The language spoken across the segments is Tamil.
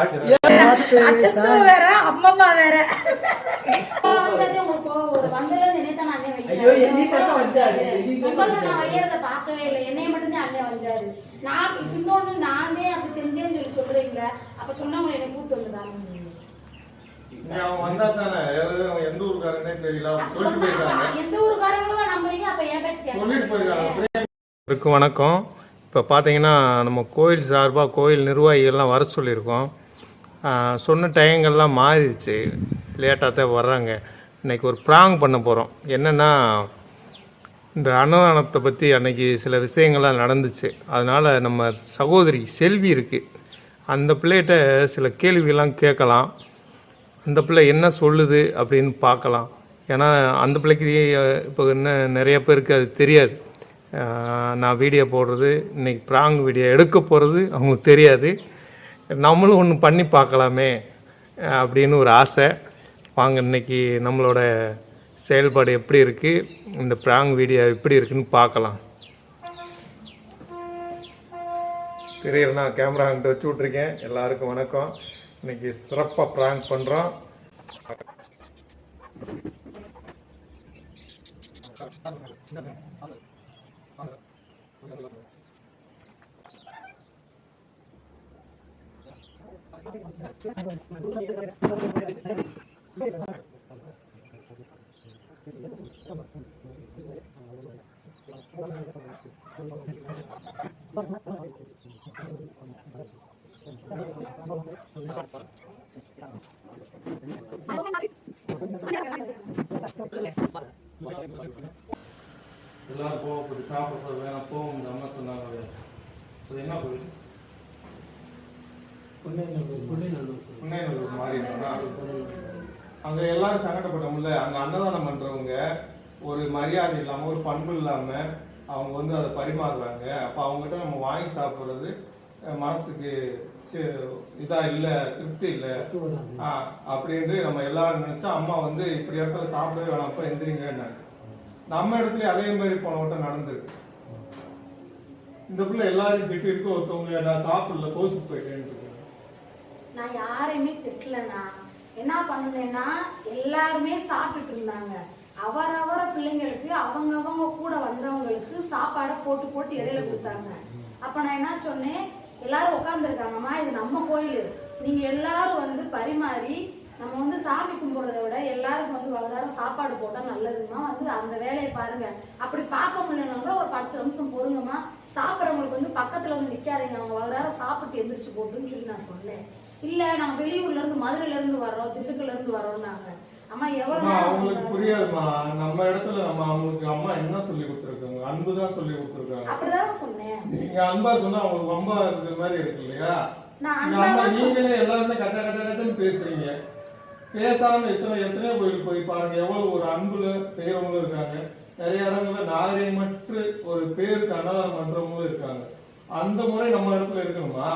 அச்சச்சோ வேற அம்மம்மா வேற வந்ததே உங்களுக்கு கோவம் வரும். வந்ததுல இருந்து என்னைத்தான் அண்ணன் வைக்கிறாரு. ஐயோ, என்னை மட்டும் வந்தாரு. என்னை மட்டும் உங்களை நான் வந்தாரு. வைக்கிறத பார்க்கவே இல்லை. என்னைய மட்டும்தான் அண்ணன் வந்தாரு. நான் இன்னொன்னு நானே அப்படி செஞ்சேன்னு சொல்லி சொல்றீங்களே. அப்ப சொன்னவங்களை என்னை கூப்பிட்டு வந்துட்டாங்க. இங்க அவன் வந்தா தானே எது- எந்த ஊருக்காரனே தெரியல அவங்க அப்ப சொல்லிட்டு சொன்னா, போயிருக்காங்க அப்ப எந்த ஊருக்காரங்களும் நம்புறீங்க அப்ப என் பேச்சு கேட்க சொல்லிட்டு போயிருக்காங்க மாட்டீங்க. இருக்கும் வணக்கம் இப்போ பார்த்தீங்கன்னா நம்ம கோயில் சார்பாக கோயில் நிர்வாகிகள்லாம் வர சொல்லியிருக்கோம் சொன்ன டைங்கள்லாம் மாறிடுச்சு. லேட்டாக தான் வர்றாங்க. இன்னைக்கு ஒரு ப்ராங் பண்ண போகிறோம் என்னென்னா இந்த அன்னதானத்தை பற்றி அன்றைக்கி சில விஷயங்கள்லாம் நடந்துச்சு. அதனால் நம்ம சகோதரி செல்வி இருக்குது அந்த பிள்ளைகிட்ட சில கேள்விகள்லாம் கேட்கலாம். அந்த பிள்ளை என்ன சொல்லுது அப்படின்னு பார்க்கலாம். ஏன்னா அந்த பிள்ளைக்கு இப்போ என்ன நிறைய பேருக்கு அது தெரியாது. நான் வீடியோ போடுறது இன்னைக்கு ப்ராங் வீடியோ எடுக்க போகிறது அவங்களுக்கு தெரியாது. நம்மளும் ஒன்று பண்ணி பார்க்கலாமே அப்படின்னு ஒரு ஆசை. வாங்க இன்னைக்கு நம்மளோட செயல்பாடு எப்படி இருக்குது இந்த ப்ராங் வீடியோ எப்படி இருக்குன்னு பார்க்கலாம். தெரியல நான் கேமரா அங்கிட்ட வச்சு விட்ருக்கேன் எல்லாருக்கும் வணக்கம். இன்னைக்கு சிறப்பாக ப்ராங்க் பண்ணுறோம் எல்லாரும் போக போய் சாப்பிட வேணாம் போகும் இந்த அம்மா சொன்னாங்க. அது என்ன போயிட்டு புன்னைநல்லூர் மாறி அங்க எல்லாரும் சங்கடப்பட்டோம்ல அங்க அன்னதானம் பண்றவங்க ஒரு மரியாதை இல்லாம ஒரு பண்பு இல்லாம அவங்க வந்து அதை பரிமாறுறாங்க. அப்ப அவங்ககிட்ட நம்ம வாங்கி சாப்பிடுறது மனசுக்கு சி- இதா இல்ல திருப்தி இல்ல. அப்படின்ட்டு நம்ம எல்லாரும் நினைச்சா அம்மா வந்து இப்படி இடத்துல சாப்பிடவே வேணாம்ப்பா எந்திரிங்கன்னாங்க. நம்ம இடத்துல அதே மாதிரி போன வட்டம் நடந்திருக்கு. இந்த பிள்ளை எல்லாரையும் திட்டி இருக்க ஒருத்தவங்க நான் சாப்பிடல கோச்சு போயிட்டேன்னு நான் யாரையுமே திட்டலண்ணா. என்ன பண்ணேன்னா எல்லாருமே சாப்பிட்டுட்டு இருந்தாங்க. அவரவர பிள்ளைங்களுக்கு அவங்க அவங்க கூட வந்தவங்களுக்கு சாப்பாடை போட்டு போட்டு இடையில கொடுத்தாங்க. அப்ப நான் என்ன சொன்னேன்? எல்லாரும் உட்காந்துருக்காங்கம்மா இது நம்ம கோயில். நீங்க எல்லாரும் வந்து பரிமாறி நம்ம வந்து சாமி கும்பிடுறத விட எல்லாருக்கும் வந்து வகுறார சாப்பாடு போட்டா நல்லதுமா வந்து அந்த வேலையை பாருங்க. அப்படி பார்க்க முடியலனாலும் ஒரு பத்து நிமிஷம் பொறுங்கம்மா. சாப்பிட்றவங்களுக்கு வந்து பக்கத்துல வந்து நிக்காதீங்க. அவங்க வகுறார சாப்பிட்டு எந்திரிச்சு போட்டுன்னு சொல்லி நான் சொன்னேன். இல்ல நாங்க வெளியூர்ல இருந்து மதுரையில இருந்து வரோம் திசுக்குல இருந்து வரோம்னாங்க அம்மா எவ்வளவு அவங்களுக்கு புரியாதுமா நம்ம இடத்துல நம்ம அவங்களுக்கு அம்மா என்ன சொல்லி கொடுத்துருக்காங்க? அன்பு தான் சொல்லி கொடுத்துருக்காங்க. அப்படிதானே சொன்னேன். நீங்க அன்பா சொன்னா அவங்களுக்கு அம்பா இருக்கிற மாதிரி இருக்கு இல்லையா. நீங்களே எல்லாருமே கச்ச கச்ச கச்சன்னு பேசுறீங்க. பேசாம எத்தனை எத்தனையோ கோயிலுக்கு போய் பாருங்க எவ்வளவு ஒரு அன்புல செய்யறவங்களும் இருக்காங்க. நிறைய இடங்கள்ல நாகரிகமற்று ஒரு பேருக்கு அன்னதானம் பண்றவங்களும் இருக்காங்க. அந்த முறை நம்ம இடத்துல இருக்கணுமா?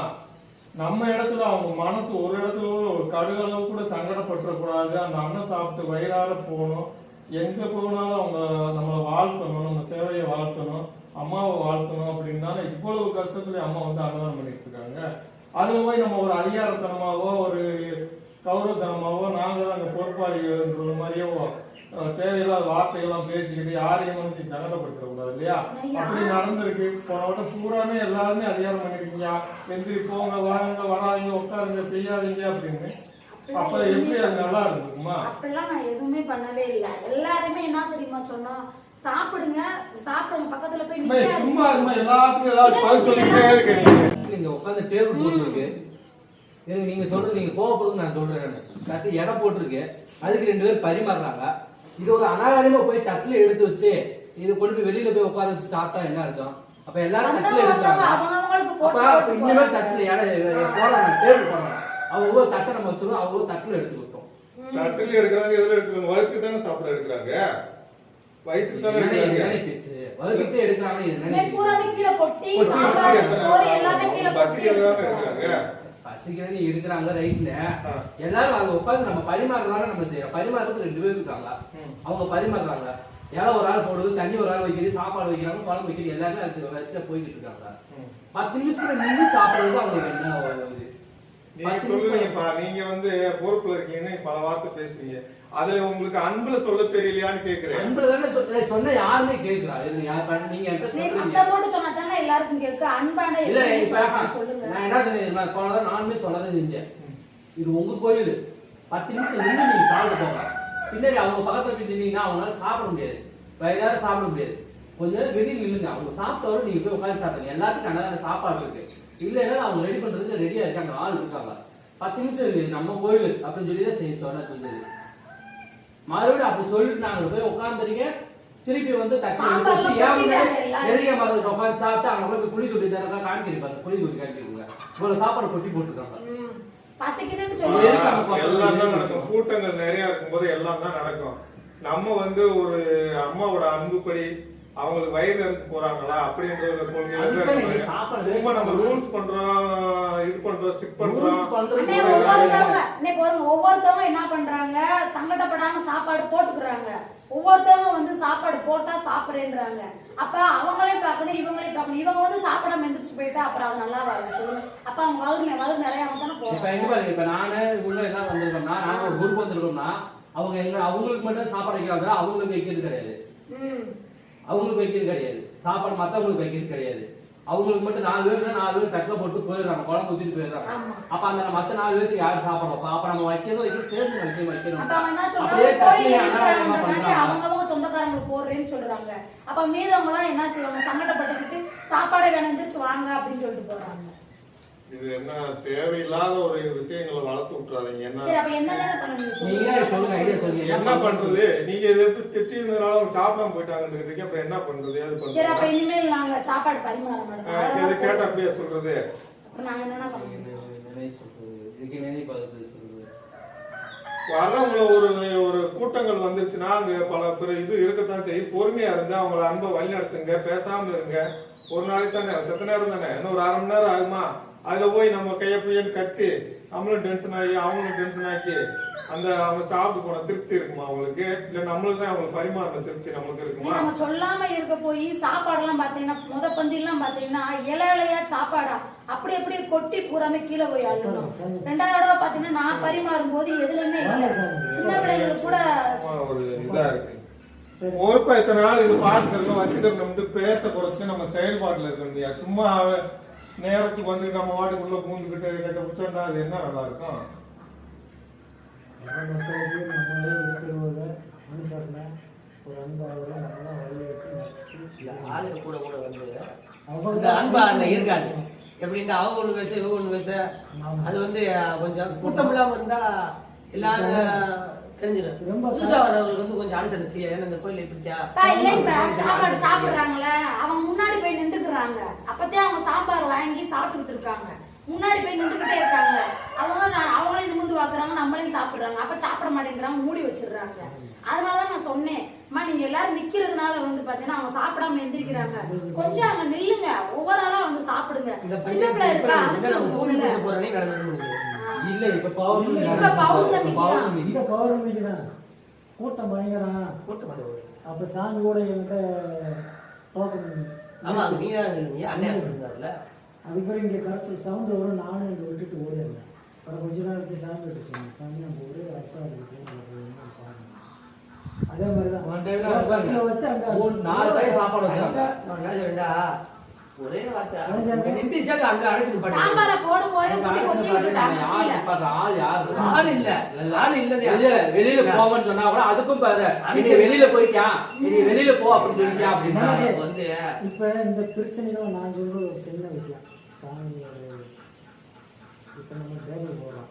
நம்ம இடத்துல அவங்க மனசு ஒரு இடத்துல ஒரு கடுகளவு கூட சங்கடப்பட்டுறக்கூடாது. அந்த அண்ணன் சாப்பிட்டு வயிறார போகணும். எங்க போனாலும் அவங்க நம்மளை வாழ்த்தணும் நம்ம சேவையை வாழ்த்தணும் அம்மாவை வாழ்த்தணும் அப்படின்னாலும் இவ்வளவு கஷ்டத்துல அம்மா வந்து அன்னதானம் பண்ணிட்டு இருக்காங்க அதுல போய் நம்ம ஒரு அதிகாரத்தனமாவோ ஒரு கௌரவத்தனமாவோ நாங்க தான் அந்த பொறுப்பாளிகள்ன்ற மாதிரியோ தேவையில்லாத வார்த்தைகள்லாம் பேசிக்கிட்டு யாரையும் வந்து சங்கடப்படுத்த கூடாது இல்லையா? அப்படி நடந்திருக்கு. போன வட்டம் பூராமே எல்லாருமே அதிகாரம் பண்ணிருக்கீங்க எந்திரி போங்க வாங்க வராதீங்க உட்காருங்க செய்யாதீங்க அப்படின்னு. அப்ப எப்படி அது நல்லா இருந்துக்குமா அப்படிலாம் நான் எதுவுமே பண்ணவே இல்ல. எல்லாருமே என்ன தெரியுமா சொன்னோம்? சாப்பிடுங்க சாப்பிடுங்க பக்கத்துல போய். சும்மா இருமா எல்லாத்துக்கும் ஏதாவது பதில் சொல்லிட்டே இருக்கு இங்க உட்காந்து டேபிள் போட்டுருக்கு. எனக்கு நீங்க சொல்றது நீங்க கோவப்படுறது நான் சொல்றேன். தட்டு எடை போட்டிருக்கு. அதுக்கு ரெண்டு பேர் பரிமாறுறாங்க. இது ஒரு அனாகாரியமா போய் தட்டுல எடுத்து வச்சு இது கொண்டு போய் வெளியில போய் உட்கார வச்சு சாப்பிட்டா என்ன அர்த்தம்? அப்ப எல்லாரும் தட்டுல எடுக்கிறாங்க. போடுறாங்க. தட்டுல எடை போடுறாங்க டேபிள் போடுறாங்க அவங்க ஒவ்வொரு தட்டை நம்ம வச்சிருக்கோம் அவங்க ஒவ்வொரு தட்டுல எடுத்து விட்டோம் தட்டுல எடுக்கிறாங்க எதுல எடுக்கிறாங்க? வயிற்றுக்கு தானே சாப்பிட எடுக்கிறாங்க. வயிற்றுக்கு தானே என்னடி- எடுக்கிறாங்க? இனிமே பூராமே கீழே கொட்டி பசி சோறு எல்லாமே கீழே கொட்டி பசிக்கு தானே எடுக்கிறாங்க பசிக்கிறது இருக்கிறாங்க ரைட்ல எல்லாரும் அங்க உட்காந்து நம்ம பரிமாறுறதால நம்ம செய்யறோம் பரிமாறுறது ரெண்டு பேர் இருக்காங்க. அவங்க பரிமாறுறாங்க. இலை ஒரு ஆள் போடுது தண்ணி ஒரு ஆள் வைக்கிறது சாப்பாடு வைக்கிறாங்க குழம்பு வைக்கிறது எல்லாருமே அது வச்சு போய்கிட்டு இருக்காங்க. பத்து நிமிஷத்துல நின்று சாப்பிடுறது அவங்களுக்கு என்ன ஒரு இது நீங்க சொல்லுவீங்கப்பா வந்து பொறுப்புல இருக்கீங்கன்னு பல வார்த்தை பேசுவீங்க அதுல உங்களுக்கு அன்புல சொல்ல தெரியலையான்னு கேக்குறேன். அன்புல தானே சொன்ன யாருமே பண்ண- நீங்க என்கிட்ட நீ சொல்றீங்க சத்தம் போட்டு சொன்னா தானே எல்லாருக்கும் கேட்க அன்பான இல்ல சொல்லுங்க. நான் என்ன சொன்னேன் போனதான் நானுமே சொல்லதான் செஞ்சேன். இது உங்க கோயில். பத்து நிமிஷம் நின்று நீங்க சாப்பிட போங்க. பின்னாடி அவங்க பக்கத்துல போய் நின்னீங்கன்னா அவங்களால சாப்பிட முடியாது. வயதார சாப்பிட முடியாது. கொஞ்ச நேரம் வெளியே நில்லுங்க. அவங்க சாப்பிட்டவரை நீங்க போய் உட்காந்து சாப்பிடுங்க. எல்லாத்துக்கும் அன்னதான சாப்பாடு இருக்கு. இல்லைன்னா அவங்க ரெடி பண்றதுக்கு ரெடியா இருக்காங்க. ஆள் இருக்காங்க. பத்து நிமிஷம் இருக்கு நம்ம கோயில் அப்படின்னு சொல்லி தான் செய்ய சொன்ன சொன்னது மறுபடியும் அப்படி சொல்லிட்டு நாங்க போய் உட்காந்துறீங்க திருப்பி வந்து தட்டி. நெருங்கிய மரத்துக்கு உட்காந்து சாப்பிட்டு அவங்க போய் குழி தொட்டி தரக்கா காமிக்கிறீங்க குழி தொட்டி காமிக்கிறீங்க இவ்வளவு சாப்பாடு கொட்டி போட்டுருக்காங்க எல்லாம் தான் நடக்கும். கூட்டங்கள் நிறைய இருக்கும்போது எல்லாம் தான் நடக்கும். நம்ம வந்து ஒரு அம்மாவோட அன்புப்படி அவங்களுக்கு வயிறு நிறைஞ்சு போறாங்களா அப்படின்ற ஒரு கொள்கையில நம்ம ரூல்ஸ் பண்றோம். பண்றோம் ஸ்டிக் பண்றோம் ஒவ்வொருத்தவங்க என்ன பண்றாங்க? சங்கடப்படாம சாப்பாடு போட்டுக்கிறாங்க. ஒவ்வொருத்தவங்க வந்து சாப்பாடு போட்டா சாப்பிடுறேன்றாங்க. அப்ப அவங்களையும் பார்க்கணும் இவங்களையும் பார்க்கணும். இவங்க வந்து சாப்பிடாம எந்திரிச்சு போயிட்டா அப்புறம் அது நல்லா வரும் சொல்லுங்க. அப்ப அவங்க வயிறு வயிறு நிறைய அவங்க தானே இப்ப எங்க பாருங்க இப்ப நானு உள்ள எல்லாம் வந்திருக்கோம்னா நாங்க ஒரு குரூப் வந்திருக்கோம்னா அவங்க எங்க அவங்களுக்கு மட்டும் சாப்பாடு வைக்கிறாங்க அவங்களுக்கு வைக்கிறது கிடையாது. ம். அவங்களுக்கு வைக்கிறது கிடையாது. சாப்பாடு மத்தவங்களுக்கு வைக்கிறது கிடையாது. அவங்களுக்கு மட்டும் நாலு பேர் நாலு பேர் தட்டில் போட்டு போயிடுறாங்க. குழம்பு ஊத்திட்டு போயிடுறாங்க. அப்ப அந்த மத்த நாலு பேருக்கு யார் சாப்பாடு வைப்பா அப்ப நம்ம வைக்கிறது வைக்கிறது சேர்ந்து வைக்க வைக்கணும். சொந்தக்காரங்களுக்கு போடுறேன்னு சொல்றாங்க. அப்ப மீதவங்க எல்லாம் என்ன செய்வாங்க? சங்கடப்பட்டுக்கிட்டு சாப்பாடை வேணும் எந்திரிச்சு வாங்க அப்படின்னு சொல்லிட்டு போறாங்க. இது என்ன தேவையில்லாத ஒரு விஷயங்களை வளர்த்து விட்டுறாதீங்க. என்ன? சரி அப்ப என்னதானே பண்ணணும் நீங்க சொல்லுங்க. சொல்லுங்க ஐடியா சொல்லுங்க. என்ன பண்றது? நீங்க இதை எப்படி திட்டினதுனால அவங்க சாப்பிடாம போயிட்டாங்கன்னு அப்புறம் என்ன பண்றது? ஏது சரி அப்ப பண்றது இனிமேல் நாங்க சாப்பாடு பரிமாற மாட்டோம். ஆஹ் இதை கேட்ட அப்படியே சொல்றது. வர்றவங்கள ஒரு ஒரு கூட்டங்கள் வந்துருச்சுன்னா அங்க பல பேர் இது இருக்கத்தான் செய்யும். பொறுமையா இருந்து அவங்கள அன்பை வழி நடத்துங்க பேசாம இருங்க. ஒரு நாளைக்கு தானே செத்த நேரம் தானே? இன்னும் ஒரு அரை மணி நேரம் ஆகுமா? அதுல போய் நம்ம கைய பையன் கத்தி நம்மளும் டென்ஷன் ஆகி அவங்களும் டென்ஷன் ஆக்கி அந்த அவங்க சாப்பிட்டு போன திருப்தி இருக்குமா அவங்களுக்கு? இல்ல நம்மளுக்கு தான் அவங்களுக்கு பரிமாறின திருப்தி நம்மளுக்கு இருக்குமா? நம்ம சொல்லாம இருக்க போய் சாப்பாடெல்லாம் பாத்தீங்கன்னா முத பந்திலாம் பாத்தீங்கன்னா இலை இலையா சாப்பாடா? அப்படி அப்படியே கொட்டி பூராமே கீழே போய் அள்ளணும் ரெண்டாவது தடவை பாத்தீங்கன்னா நான் பரிமாறும் போது எதுலயுமே இல்ல. சின்ன பிள்ளைங்களுக்கு கூட ஒரு இதா இருக்கு. பொறுப்பா இத்தனை நாள் இது பார்த்துருக்கோம் வச்சுட்டு பேச்ச குறைச்சு நம்ம செயல்பாட்டுல இருக்கோம் சும்மா நேரத்துக்கு வந்து நம்ம வாட்டுக்குள்ள பூந்துக்கிட்டு கட்ட பிடிச்சோம்னா அது என்ன நல்லா இருக்கும்? ஒரு நல்லா வழியாட்டி கூட கூட வந்து அவங்க அந்த அன்பா அங்க இருக்காது. எப்படின்னா அவங்க ஒண்ணு பேச இவங்க ஒண்ணு பேச. அது வந்து கொஞ்சம் கூட்டம் இல்லாம இருந்தா எல்லாரும் தெரிஞ்சிடும். ரொம்ப புதுசா வர்றவங்களுக்கு வந்து கொஞ்சம் அனுசரித்து ஏன்னா இந்த கோயில் இப்படியா பா, இல்லைங்க சாப்பாடு சாப்பிடுறாங்களே. அவங்க முன்னாடி போய் நின்றுக்குறாங்க அப்பத்தே அவங்க சாம்பார் வாங்கி சாப்பிட்டுக்கிட்டு இருக்காங்க முன்னாடி போய் நின்றுக்கிட்டே இருக்காங்க. அவங்க நான் அவங்களையும் நிமிந்து பாக்குறாங்க நம்மளையும் சாப்பிடுறாங்க. அப்ப சாப்பிட மாட்டேங்கிறாங்க மூடி வச்சிடுறாங்க. அதனாலதான் நான் சொன்னேன் அம்மா நீங்க எல்லாரும் நிக்கிறதுனால வந்து பாத்தீங்கன்னா அவங்க சாப்பிடாம எந்திரிக்கிறாங்க. கொஞ்சம் அங்க நில்லுங்க. ஒவ்வொரு ஆளா வந்து சாப்பிடுங்க. சின்ன பிள்ளை இருக்கா இல்ல இப்ப பௌர்ணமி இப்ப பௌர்ணமி இந்த பௌர்ணமிக்கு தான் கூட்டம் பயங்கரம். கூட்டம். அப்ப சாமி கூட என்கிட்ட டோக்கன் ஆமா அது நீ தான் இருந்தீங்க அண்ணன் இருந்தார்ல அதுக்கு பிறகு இங்க கரைச்சல் சவுண்ட் வரும் நானும் இங்க விட்டுட்டு ஓடிடுறேன் அப்புறம் கொஞ்ச நேரம் வச்சு சாமி விட்டு சொன்னேன் சாமி நம்ம ஒரே அரசா இருக்கு அதே மாதிரிதான். One time ல பாருங்க. பக்கத்துல வச்சு அங்க மூணு, நாலு டைம் சாப்பாடு வச்சாங்க. ஒரே வார்த்தை. நிந்திச்சாக்க அங்க அடைச்சு நிப்பாட்டி சாம்பாரை போடும் போது அவங்க கொட்டி கொட்டி அழைச்சு விட்டுட்டாங்க நிப்பாட்டுறா? ஆள் யாரு? ஆள் இல்ல. ஆள் இல்லது வெளியில போவோம்னு சொன்னா கூட அதுக்கும் பாரு. நீ வெளியில போயிட்டியா நீ வெளியில போ அப்படின்னு சொல்லிட்டியா அப்படின்னா. வந்து இப்ப இந்த பிரச்சனைகளும் நான் சொல்ற ஒரு சின்ன விஷயம். சாமி இப்ப நம்ம தேர்தல் போடுறோம்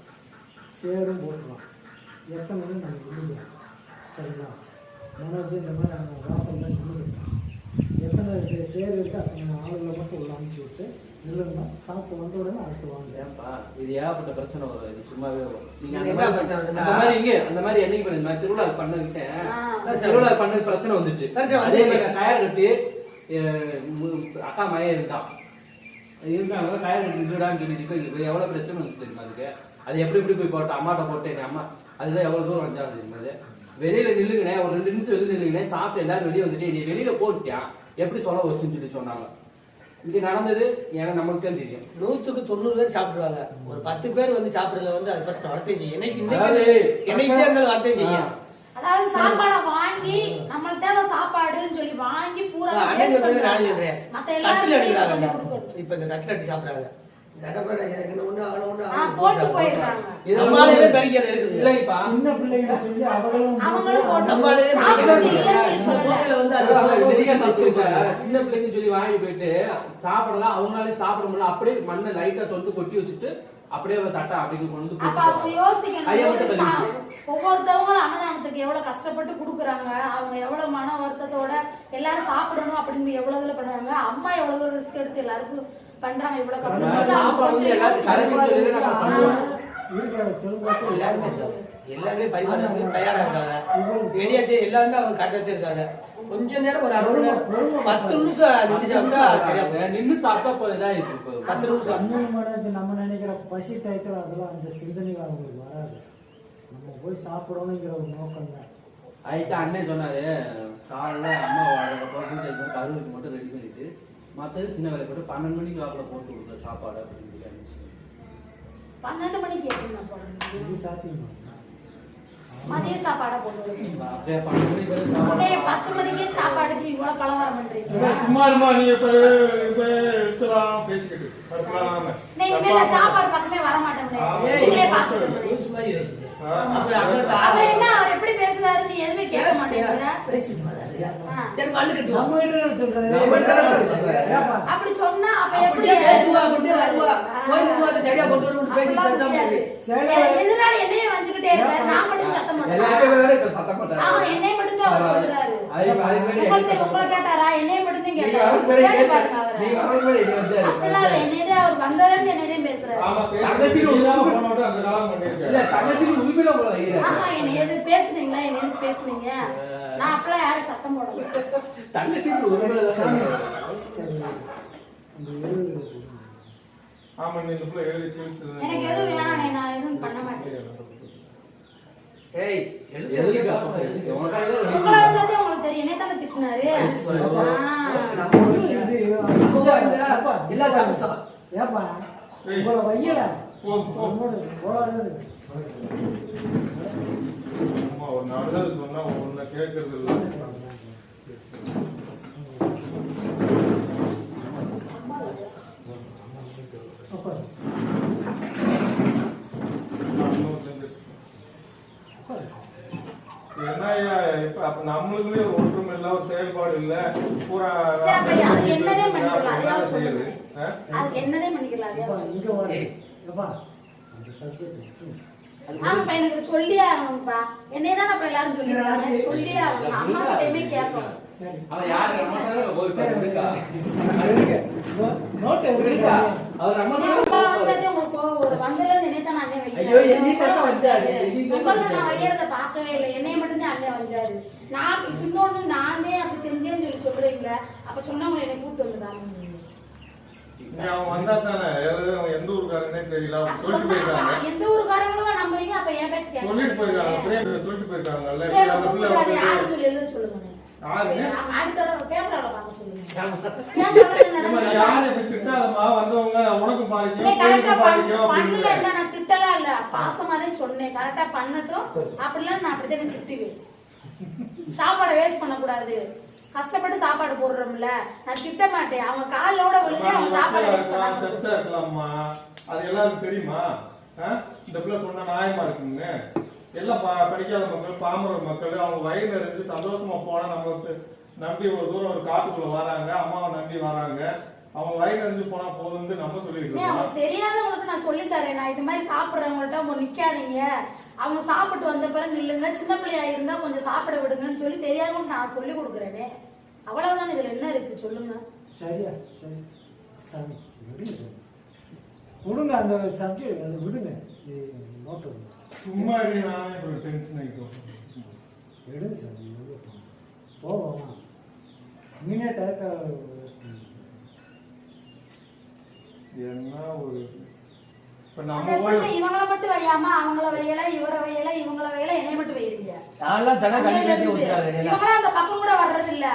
சேரும் போட்டுருவோம் எத்தனை மணி நம்ம நின்றுக்கிறோம் சரிங்களா? மனோஜ் இந்த மாதிரி நம்ம வாசல்ல நின்றுக்கிறோம் எத்தனை சேர் இருக்கு அத்தனை ஆளுகளை மட்டும் உள்ள அனுப்பிச்சு விட்டு நில்லுங்க. சாப்பிட்டு வந்த உடனே அடுத்து வாங்க. ஏன்பா, இது ஏகப்பட்ட பிரச்சனை வரும். இது சும்மாவே வரும். நீங்க அந்த என்ன மாதிரி? அந்த மாதிரி இங்க அந்த மாதிரி என்னைக்கு பண்ணி நான் திருவிழா பண்ணிருக்கேன் ஆ. திருவிழா பண்ணது பிரச்சனை வந்துச்சு. அதே. மாதிரி கயர் கட்டி அக்கா மயம் இருக்கான் இருக்காங்க கயர் கட்டி விடான்னு சொல்லிட்டு இது எவ்வளவு பிரச்சனை வந்து தெரியுமா அதுக்கு? அது எப்படி எப்படி போய் போட்டு அம்மாட்ட போட்டு எங்க அம்மா அதுதான் எவ்வளவு தூரம் வந்தாங்க தெரியுமா அது? வெளியில நில்லுங்கண்ணே ஒரு ரெண்டு நிமிஷம் வெளியில நில்லுங்கண்ணே சாப்பிட்டு எல்லாரும் வெளியே வந்துட்டு நீ வெளியில போட்டியா எப்படி சொல்ல வச்சுன்னு சொல்லி சொன்னாங்க. இங்க நடந்தது எனக்கு நமக்கு தான் தெரியும். நூத்துக்கு தொண்ணூறு பேர் சாப்பிடுவாங்க ஒரு பத்து பேர் வந்து சாப்பிடுறதுல வந்து அது பிரச்சனை வரத்தையும் செய்யும் என்னைக்கு அதாவது, இன்னைக்கு என்னைக்கு இருந்தாலும் வரத்தையும் செய்யும் அதாவது சாப்பாடை வாங்கி நம்மளுக்கு தேவை சாப்பாடுன்னு சொல்லி வாங்கி பூரா மத்த எல்லாரும். இப்ப இந்த தட்டுல எடுத்து சாப்பிடுறாங்க. போட்டு போயிடுறாங்க. நம்மளாலே இருக்குது இல்லைப்பா. சின்ன பிள்ளைங்க சொல்லி அவங்களும் அவங்களும் நம்மளாலே சின்ன வாங்கி போயிட்டு சாப்பிடலாம் அவங்களாலே சாப்பிட முடியல. அப்படியே மண்ணை லைட்டா தொட்டு கொட்டி வச்சுட்டு அப்படியே ஒரு தட்டை அப்படிக்கு கொண்டு. யோசிக்கணும். ஒவ்வொருத்தவங்களும் அன்னதானத்துக்கு எவ்வளவு கஷ்டப்பட்டு குடுக்குறாங்க அவங்க எவ்வளவு மன வருத்தத்தோட எல்லாரும் சாப்பிடணும் அப்படின்னு எவ்வளவு இதுல பண்றாங்க அம்மா எவ்வளவு ரிஸ்க் எடுத்து எல்லாருக்கும் பண்றாங்க இவ்வளவு கொஞ்சம் எல்லாரும் பரிமாறத்துக்கு தயாரா இருக்காங்க. ரெடியாச்சு எல்லாருமே அவங்க கரெக்டாக இருக்காங்க கொஞ்ச நேரம் ஒரு அரை நேரம் பத்து நிமிஷம் நின்று சாப்பிட்டா சரியா. நின்னு சாப்பிட்டா போய் தான் இருக்கு. பத்து நிமிஷம். இன்னொரு மாடாச்சு நம்ம நினைக்கிற பசி டயத்தில் அதெல்லாம் அந்த சிந்தனைகள் அவங்களுக்கு வராது. நம்ம போய் சாப்பிடணுங்கிற ஒரு நோக்கம் தான் அதுக்கு அண்ணன் சொன்னாரு காலைல அம்மா பண்ணி கருவுக்கு மட்டும் ரெடி பண்ணிட்டு மற்றது சின்ன வேலை போட்டு பன்னெண்டு மணிக்கு வாக்கில் போட்டு கொடுக்குற சாப்பாடு அப்படின்னு சொல்லி. பன்னெண்டு மணிக்கு எப்படி போடுறது இது சாத்தியமா? மதிய சாப்பாடா போட்டு பத்து மணிக்கே சாப்பாடுக்கு இவ்வளவு கலவரம் பண்றீங்க. சும்மா இருமா நீ இப்ப? இப்ப எடுத்துலாம் பேசிக்கிட்டு படுத்தலாம. நான் இனிமே நான் சாப்பாடு பக்கமே வர மாட்டேன். அவர் ஆளு- என்ன அவர் எப்படி பேசுறாரு நீ எதுவுமே கேட்க மாட்டேங்கிற. பேசிட்டு. சரி, மல்லு கட்டுவோம். நம்ம கிட்ட சொல்றது? நம்ம கிட்ட தான் சொல்றேன். ஏப்பா, அப்படி சொன்னா அப்ப எப்படி அப்படியே பேசுவா, அப்படியே வருவா. கோயிலுக்கு வந்து சரியா கொண்டு வருவோம்னு பேசி அப்படிலாம் பேசாம முடியாது. இருக்கு. எ- இதனால என்னையே வஞ்சுக்கிட்டே இருக்காரு நான் மட்டும் சத்தம் எல்லாருமே போட்டேன் வேற இப்ப சத்தம் போட்டாரு. ஆமா என்னைய மட்டும் தான் அவர் சொல்றாரு. அதுக்கு அதுக்கு முன்னாடி உங்களுக்கு தெரியும், உங்களை கேட்டாரா? என்னைய மட்டும் தான் நீங்க கேட்டாரு? அவருக்கு நீங்க அவருக்கு அவர் வந்ததுல என்னையதே இல்ல. பேசுனீங்களா என்ன எது பேசுனீங்க நான் அப்பெல்லாம் யாரும் சத்தம் போடல. தங்கச்சிக்கு உரிமையில. எனக்கு எதுவும் வேணாம் நான் எதுவும் பண்ண மாட்டேன். ஏய், உங்களுக்கு தெரியும். என்ன தானே திட்டினாரு. ஏப்பா? ஒரு நல்லது சொன்னா ஒண்ணு கேட்கறது இல்ல. நம்மளுக்குள்ளே ஒரு ஒற்றுமை இல்ல, ஒரு செயல்பாடு இல்ல. பூரா சரி, அப்ப அதுக்கு என்னதே பண்ணிக்கலாம், என்ன அதையாவது செய்யுது? அதுக்கு என்னதே பண்ணிக்கலாம். ஆமாப்பா எனக்கு இது சொல்லியே ஆகணும்ப்பா. என்னைய தான் அப்ப எல்லாரும் சொல்லிடுறாங்க சொல்லியே ஆகணும். அம்மா கிட்டயுமே கேட்கணும். யாரு? அவர். வையறத பார்க்கவே இல்லை. என்னைய மட்டும்தான் அண்ணன் வந்தாரு. நான் இன்னொன்னு நான் அப்படி செஞ்சேன்னு சொல்லி சொல்றீங்களே, அப்ப சொன்னவங்களை என்னை கூப்பிட்டு வந்துட்டாங்க. நீ அவன் வந்தா தானே எந்த ஊருக்காரனே தெரியல அவன் அப்ப சொல்லிட்டு சொன்னா, போயிருக்காங்க அப்ப எந்த ஊருக்காரங்களும் நம்புறீங்க, அப்ப என் பேச்சு கேட்க சொல்லிட்டு போயிருக்காங்க மாட்டேங்கிறீங்க. பிரேம் சொல்லிட்டு போயிருக்காங்கல்ல பிரேமை அந்த பிள்ளை கூப்பிட்டு அதை வந்து- யாருன்னு சொல்லி எழுத சொல்லுங்க. யாருங்க? ஆமா, அடுத்த தடவை கேமரால பார்க்க சொல்லுங்க. யாரை இப்படி வந்தவங்க உனக்கு பாதிக்கும் பண்ணல, இல்ல, நான் திட்டலாம் இல்ல. பாசமா தான் சொன்னேன். ஆ பண்ணட்டும். அப்படிலாம் நான் அப்படித்தான் திட்டுவேன். சாப்பாடை waste பண்ணக்கூடாது. கஷ்டப்பட்டு சாப்பாடு போடுறோம்ல நான் திட்ட மாட்டேன். அவங்க காலோட விழுந்து அவங்க சாப்பாடு வேஸ்ட் இருக்கலாம், சர்ச்சா இருக்கலாம்மா. அது எல்லாருக்கும் தெரியுமா? இந்த பிள்ளை சொன்ன நியாயமா இருக்குன்னு எல்லாம் படிக்காத மக்கள் பாமர மக்கள் அவங்க வயதுல இருந்து சந்தோஷமா போனா நமக்கு நம்பி ஒரு தூரம் ஒரு காட்டுக்குள்ள வராங்க அம்மாவை நம்பி வராங்க. அவங்க வயதுல இருந்து போனா போதும்னு நம்ம சொல்லிட்டு தெரியாதவங்களுக்கு நான் சொல்லி தரேன். நான் இது மாதிரி சாப்பிடுறவங்கள்ட்ட நிக்காதீங்க. அவங்க சாப்பிட்டு வந்த பிறகு நில்லுங்க சின்ன பிள்ளையா இருந்தா கொஞ்சம் சாப்பிட விடுங்கன்னு சொல்லி தெரியாதவங்களுக்கு நான் சொல்லி கொடுக்குறேனே. அவ்வளவுதான் இதுல என்ன இருக்கு சொல்லுங்க. சரியா சரி. சாமி விடுங்க அந்த சப்ஜெக்ட் அதை விடுங்க. நோட்டு. சும்மா இரு, நானே ஒரு டென்ஷன் ஆகிட்டோம் எடுங்க சாமி போவோம். நீனே என்ன ஒரு இப்ப அந்த நம்ம பிள்ளை போய் இவங்கள மட்டும் வையாம அவங்கள வையல இவரை வையல இவங்கள வையல என்னைய மட்டும் நான்லாம் இவங்களாம் அந்த பக்கம் கூட வர்றது இல்ல?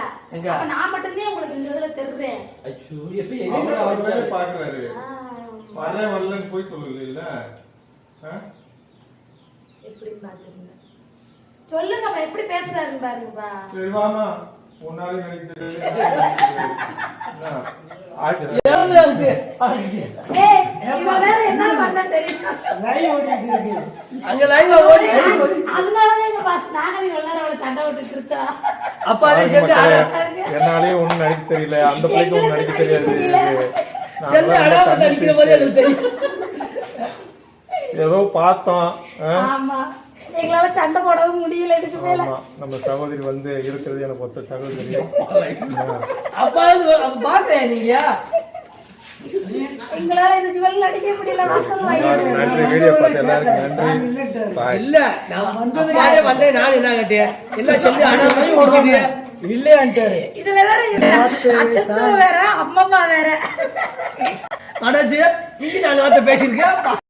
அப்ப நான் மட்டும்தான் உங்களுக்கு இந்த இதுல தெரிறேன் அச்சோ எப்ப எங்க அவர் பாக்குறாரு. போய் இல்ல? பாத்துருங்க சொல்லுங்கப்பா எப்படி பேசுறாருன்னு பாருங்கப்பா. சரி வாமா முன்னாடி அங்க லைவா ஓடி அதனாலதான் எங்க பாஸ் நாங்க இவ்வளவு நேரம் அவளை சண்டை விட்டுட்டு இருக்கா? அப்ப அதை பாருங்க சேர்ந்து மக்களே, என்னாலே ஒண்ணும் நடிக்க தெரியல. அந்த பிள்ளைக்கு ஒண்ணும் நடிக்க தெரியாது. சேர்ந்து நடிக்கிற மாதிரி பேசி- எனக்கு தெரியும். ஏதோ பார்த்தோம்? ஆமா. எங்களால சண்டை போடவும் முடியல இதுக்கு மேல. நம்ம சகோதரி வந்து இருக்கிறது எனக்கு ஒத்த சகோதரி. அப்ப பாக்குறேன் நீங்க? எங்களால இதுக்கு மேல நடிக்க முடியல வாசல் வாங்கி எல்லாருக்கும் நன்றி. வீடியோ பார்த்து எல்லாருக்கும் நன்றி. பாய் இல்ல நான் அப்பாவே வந்தேன் நான் என்ன கேட்டேன் என்ன சொல்லி ஓடுது இல்லையான்ட்டாரு. இதுல வேற அச்சோ வேற அம்மம்மா வேற. அடாச்சு நீங்க நான் வார்த்தை பேசியிருக்கேன்.